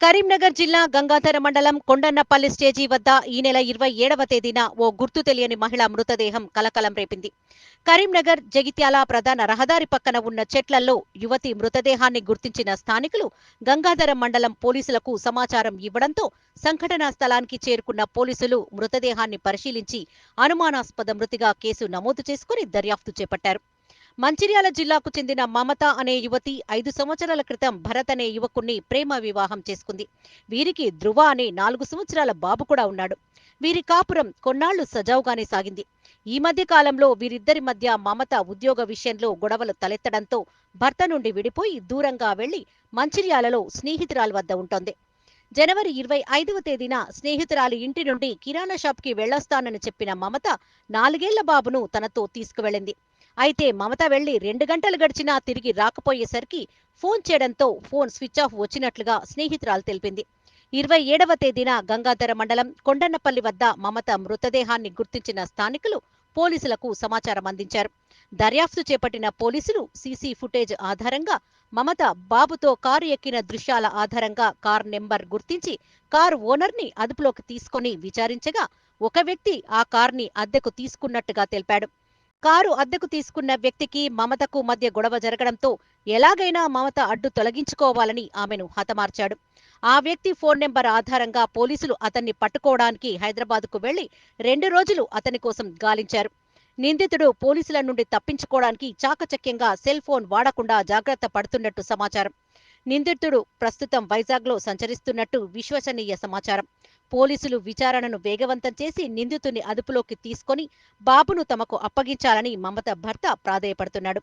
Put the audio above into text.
కరీంనగర్ జిల్లా గంగాధర మండలం కొండన్నపల్లి స్టేజీ వద్ద ఈ నెల ఇరవై ఏడవ తేదీన ఓ గుర్తు తెలియని మహిళ మృతదేహం కలకలం రేపింది. కరీంనగర్ జగిత్యాల ప్రధాన రహదారి పక్కన ఉన్న చెట్లలో యువతి మృతదేహాన్ని గుర్తించిన స్థానికులు గంగాధర మండలం పోలీసులకు సమాచారం ఇవ్వడంతో సంఘటనా స్థలానికి చేరుకున్న పోలీసులు మృతదేహాన్ని పరిశీలించి అనుమానాస్పద మృతిగా కేసు నమోదు చేసుకుని దర్యాప్తు చేపట్టారు. మంచిర్యాల జిల్లాకు చెందిన మమత అనే యువతి ఐదు సంవత్సరాల క్రితం భరత్ అనే యువకుణ్ణి ప్రేమ వివాహం చేసుకుంది. వీరికి ధృవ అనే నాలుగు సంవత్సరాల బాబు కూడా ఉన్నాడు. వీరి కాపురం కొన్నాళ్ళు సజావుగానే సాగింది. ఈ మధ్య కాలంలో వీరిద్దరి మధ్య మమత ఉద్యోగ విషయంలో గొడవలు తలెత్తడంతో భర్త నుండి విడిపోయి దూరంగా వెళ్ళి మంచిర్యాలలో స్నేహితురాలి వద్ద ఉంటోంది. జనవరి ఇరవై ఐదవ తేదీన స్నేహితురాలి ఇంటి నుండి కిరాణా షాప్కి వెళ్ళొస్తానని చెప్పిన మమత నాలుగేళ్ళ బాబును తనతో తీసుకువెళ్ళింది. అయితే మమత వెళ్ళి రెండు గంటలు గడిచినా తిరిగి రాకపోయేసరికి ఫోన్ చేయడంతో ఫోన్ స్విచ్ ఆఫ్ వచ్చినట్లుగా స్నేహితురాలు తెలిపింది. ఇరవై ఏడవ తేదీన గంగాధర మండలం కొండన్నపల్లి వద్ద మమత మృతదేహాన్ని గుర్తించిన స్థానికులు పోలీసులకు సమాచారం అందించారు. దర్యాప్తు చేపట్టిన పోలీసులు సీసీ ఫుటేజ్ ఆధారంగా మమత బాబుతో కారు ఎక్కిన దృశ్యాల ఆధారంగా కార్ నెంబర్ గుర్తించి కారు ఓనర్ని అదుపులోకి తీసుకొని విచారించగా ఒక వ్యక్తి ఆ కార్ని అద్దెకు తీసుకున్నట్టుగా తెలిపాడు. కారు అద్దెకు తీసుకున్న వ్యక్తికి మమతకు మధ్య గొడవ జరగడంతో ఎలాగైనా మమత అడ్డు తొలగించుకోవాలని ఆమెను హతమార్చాడు. ఆ వ్యక్తి ఫోన్ నెంబర్ ఆధారంగా పోలీసులు అతన్ని పట్టుకోవడానికి హైదరాబాద్కు వెళ్ళి రెండు రోజులు అతని కోసం గాలించారు. నిందితుడు పోలీసుల నుండి తప్పించుకోవడానికి చాకచక్యంగా సెల్ ఫోన్ వాడకుండా జాగ్రత్త పడుతున్నట్టు సమాచారం. నిందితుడు ప్రస్తుతం వైజాగ్లో సంచరిస్తున్నట్టు విశ్వసనీయ సమాచారం. పోలీసులు విచారణను వేగవంతం చేసి నిందితుని అదుపులోకి తీసుకొని బాబును తమకు అప్పగించాలని మమత భర్త ప్రాధేయపడుతున్నాడు.